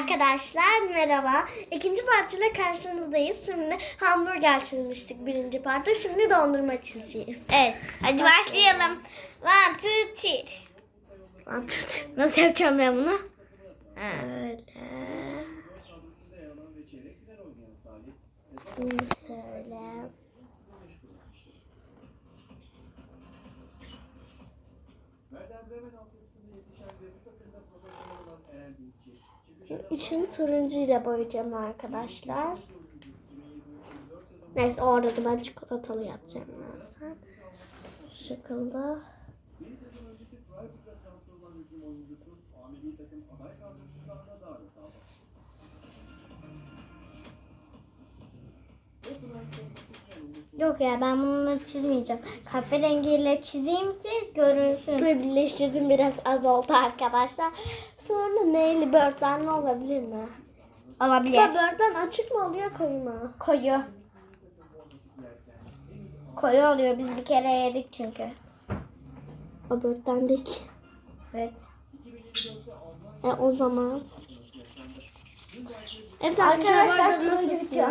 arkadaşlar merhaba. İkinci parçayla karşınızdayız. Şimdi hamburger çizmiştik birinci parça. Şimdi dondurma çizeceğiz. Evet. Hadi başlayalım. One, two, three. Nasıl yapacağım ben bunu? Öyle. Şimdi söyle. İçini turuncuyla boyayacağım arkadaşlar. Neyse orada da ben çikolatalı yapacağım ben sen. Şu şekilde. Yok ya ben bunu çizmeyeceğim. Kahverengiyle çizeyim ki görünsün. Birleştirdim biraz az oldu arkadaşlar. Sonra neyli börtlenli olabilir mi? Olabilir. Ya börtlen açık mı oluyor koyu mu? Koyu. Koyu oluyor. Biz bir kere yedik çünkü. O börtlendik. Evet. E o zaman. Evet Arkadaşlar, arkadaşlar turuncu turuncu bitiyor.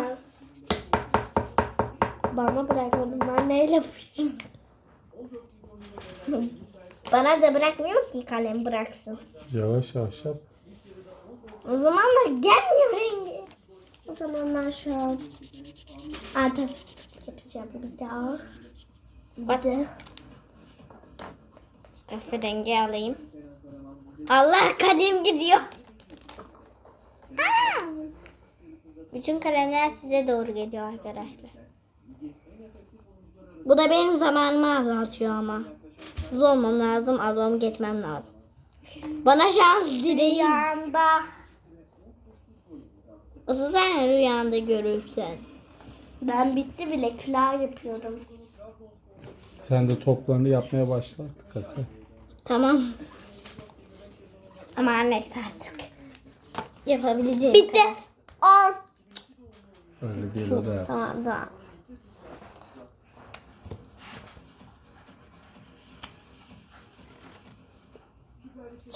Bana bırakmadım ben neyle yapacağım? Bana da bırakmıyor ki kalem bıraksın. Yavaş yavaş yap. O zaman da gelmiyor rengi. O zaman ben şu an antep fıstık yapacağım bir daha. Bak. Kahverengi alayım. Allah kalem gidiyor. Aa! Bütün kalemler size doğru geliyor arkadaşlar. Bu da benim zamanımı azaltıyor ama. Hızlı olmam lazım, ablamı geçmem lazım. Bana şans dileyin. Yanda. Asıl sen rüyanda görürsen. Ben bitti bile klar yapıyorum. Sen de toplarını yapmaya başla artık Asel. Tamam. Ama neyse artık. Yapabileceğim. Bitti. Al. Öyle değil o da yap. Tamam tamam.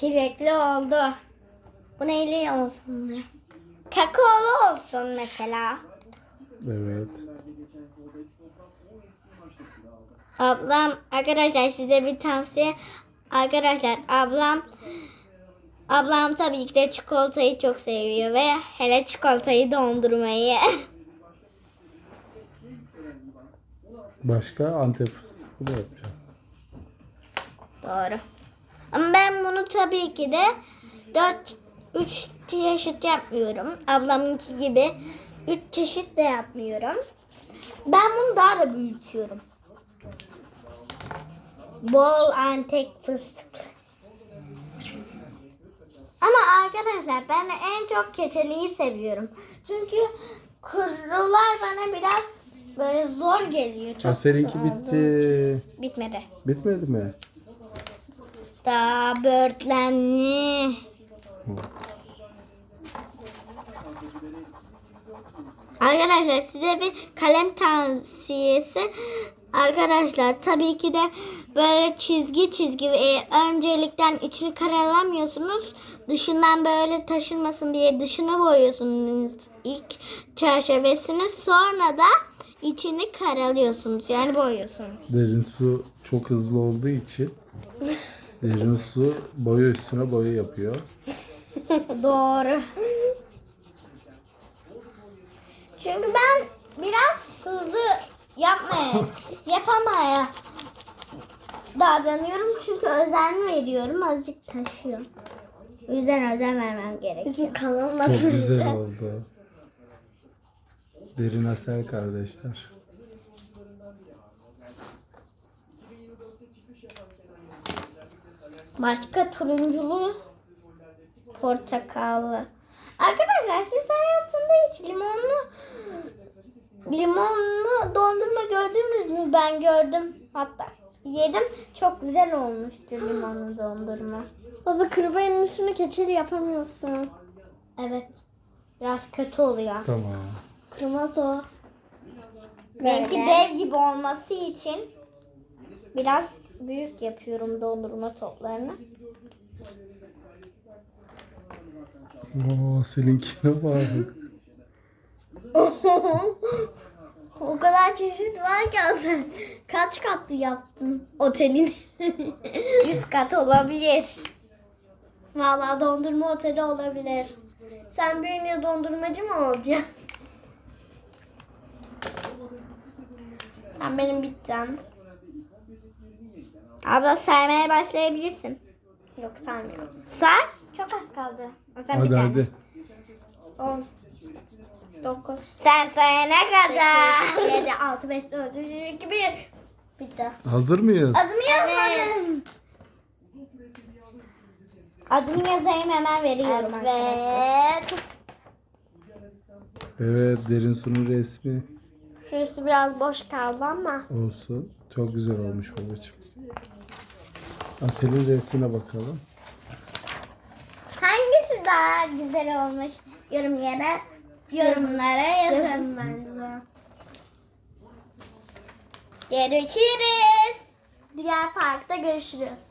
Çilekli oldu. Bu neyli olsun ya? Kakaolu olsun mesela. Evet. Ablam arkadaşlar size bir tavsiye. Arkadaşlar ablam ablam tabii ki de çikolatayı çok seviyor ve hele çikolatayı dondurmayı. Başka antep fıstıklı da yapacağım. Doğru. Ama ben bunu tabii ki de 4 3 çeşit yapmıyorum. Ablamınki gibi 3 çeşit de yapmıyorum. Ben bunu daha da büyütüyorum. Bol antek fıstık. Ama arkadaşlar ben en çok keçeliyi seviyorum. Çünkü kurular bana biraz böyle zor geliyor. Çok Asel'inki bitti. bitmedi. Bitmedi mi? Daha börtlenli. Arkadaşlar size bir kalem tavsiyesi. Arkadaşlar tabii ki de böyle çizgi çizgi e, öncelikten içini karalamıyorsunuz. Dışından böyle taşınmasın diye dışını boyuyorsunuz ilk çerçevesini. Sonra da içini karalıyorsunuz. Yani boyuyorsunuz. Derin su çok hızlı olduğu için derin su boya üstüne boya yapıyor. Doğru. Çünkü ben biraz hızlı yapmaya, yapamaya davranıyorum. Çünkü özen veriyorum. Azıcık taşıyor. O yüzden özen vermem gerekiyor. Bizim kanalıma Çok güzel oldu. Derin Asel kardeşler. Başka turunculu, portakallı. Arkadaşlar siz hayatında hiç limonlu limonlu dondurma gördünüz mü? Ben gördüm. Hatta yedim. Çok güzel olmuştu limonlu dondurma. Baba kırbayın üstünü keçeli yapamıyorsun. Evet. Biraz kötü oluyor. Tamam. Kırmaz o. Böyle. dev gibi olması için biraz büyük yapıyorum dondurma toplarını. Oo, seninkine bak. o kadar çeşit varken sen kaç katlı yaptın otelin? 100 kat olabilir. Vallahi dondurma oteli olabilir. Sen bir gün dondurmacı mı olacaksın? Ben benim bittim. Abla saymaya başlayabilirsin. Yok sanmıyorum. Say. Çok az kaldı. O zaman Hadi hadi. 10 9 Sen sayana kadar. 7 6 5 4 3 2 1 Bitti. Hazır mıyız? Adımı yazmadın. Adımı yazayım hemen veriyorum arkadaşlar. Evet. Evet derin sunun resmi Şurası biraz boş kaldı ama. olsun. Çok güzel olmuş babacığım. Asel'in resmine bakalım. Hangisi daha güzel olmuş? Yorumlara yorumlara yazın. Yazın bence. Görüşürüz. Diğer parkta görüşürüz.